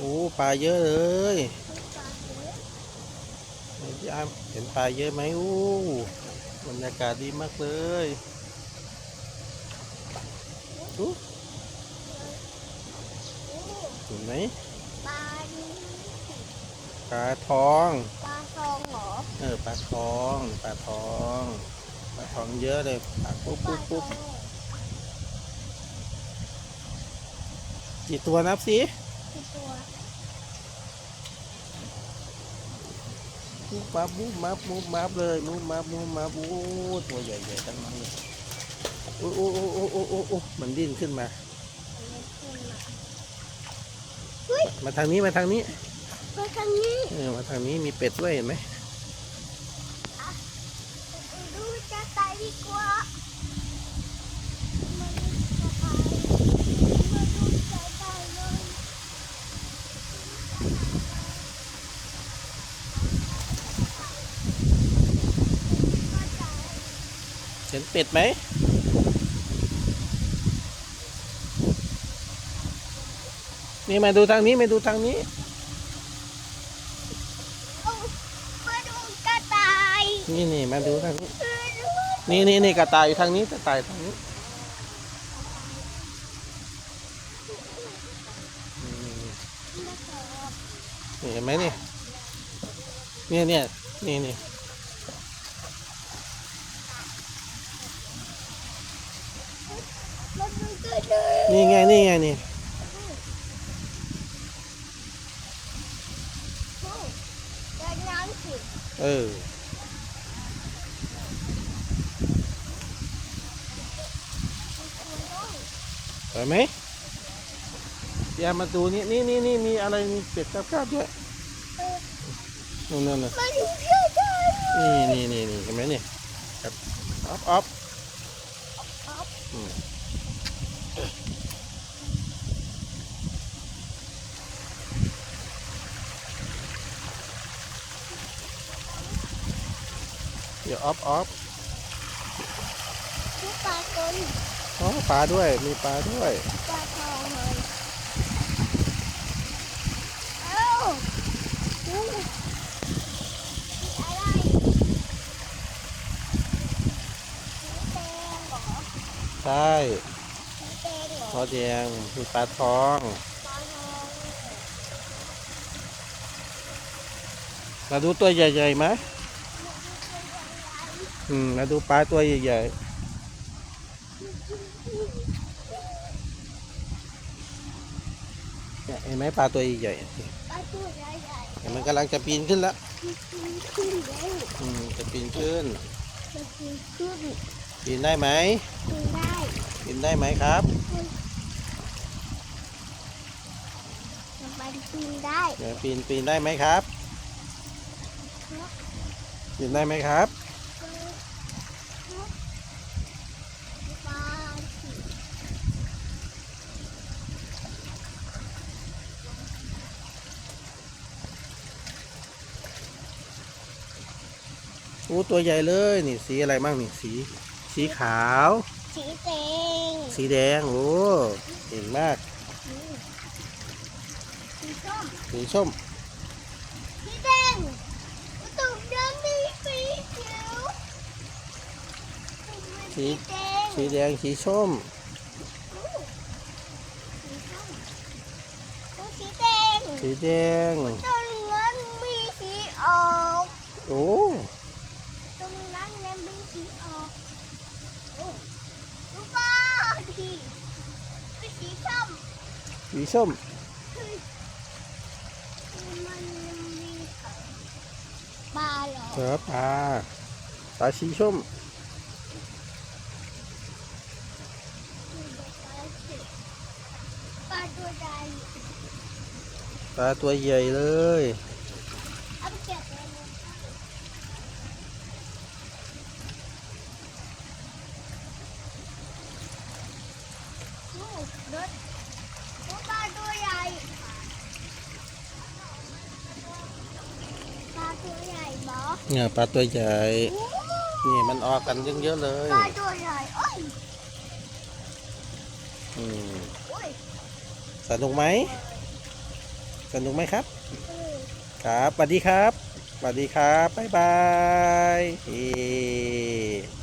โอ้ปลาเยอะเลยปลาเยอะเห็นพี่อามเห็นปลาเยอะไหมโอ้บรรยากาศดีมากเลยอู้โอ้เห็นไหมปลานี้ปลาทอง ปลาทองเหรอ เออปลาทอง ปลาทอง ปลาทองเยอะเลยปลาปุ๊บปลาปุ๊บทอปุ๊บงกี่ตัวนับสิคือ ตัวมุบมับมุบมับมุบมับเลยมุบมับมุบมับโอ้ตัวใหญ่ๆทั้งนั้นเลยโอ้โอ้โอ้โอ้โอ้โอ้โอ้มันดิ้นขึ้นมาอันนี้ขึ้นมามาทางนี้มาทางนี้ปลาทางนี้เออมาทางนี้มีเป็ดด้วยเห็นไหม ดูจะตายดีกว่ามันจะตายมาดูจะตายเลย เห็นเป็ดไหมนี่มาดูทางนี้มาดูทางนี้โอ้มาดูกระต่าย นี่นี่มาดูทางนี้มาดูนี่นี่นี่กระต่ายอยู่ทางนี้กระต่ายทางนี้นี่นี่นี่เห็นไหมนี่เนี่ยเนี่ยนี่นี่ มาดูกระต่าย นี่ไง นี่ไง นี่โอ้เดินน้ำสิเออเห็นไหมอย่ามาดูนี่นี่นี่นี่มีอะไรมีเป็ดกับข้าวด้วยนู่นนั่นน่ะมาดูกระต่ายนี่นี่นี่นี่เห็นไหมนี่ครับออฟออฟ เดี๋ยวออฟออฟดูปลาตัวนี้อ๋อปลาด้วย มีปลาด้วย ปลาทองเลยเอ้าดูมีอะไรสีแดงเหรอใช่สีแดงเหรอทอดแดงมีปลาทอง ปลาทองมาดูตัวใหญ่ๆไหม อืมมาดูปลาตัวใหญ่ๆเนี่ยเห็นไหมปลาตัวใหญ่ๆปลาตัวใหญ่เห็นมันกำลังจะปีนขึ้นแล้วๆมันขึ้นแล้วอืมจะปีนขึ้นมันขึ้นขึ้นปีนได้ไหมขึ้นได้ปีนได้ไหมครับมันขึ้นได้เดี๋ยวปีนปีนได้ไหมครับปีนได้ไหมครับ อู้ตัวใหญ่เลยนี่สีอะไรบ้างนี่สี สีขาว สีแดงสีแดงโอ้เก่งมากสีส้มสีส้มสีแดงตุ่มดำมีสีเขียวสีแดงสีแดงสีส้มสีส้มสีแดงสีแดงตรงนั้นมีสีออกโอ้ ตรงนั้นเนี่ยมีสีออก โอ้ดูปลาดีเป็นสีส้มสีส้มมันมีปลาเหรอเสือปลาปลาสีส้มปลาตัวใหญ่ปลาตัวใหญ่เลย เอาไปเก็บไว้เลย โอ้รถโอ้ปลาตัวใหญ่ปลาตัวใหญ่เหรอเนี่ยปลาตัวใหญ่โอ้นี่มันออกกันเยอะๆเลย ปลาตัวใหญ่โอ้ยอืมโอ้ยสนุกไหมสนุกไหมครับ เออครับสวัสดีครับสวัสดีครับ บ๊ายบาย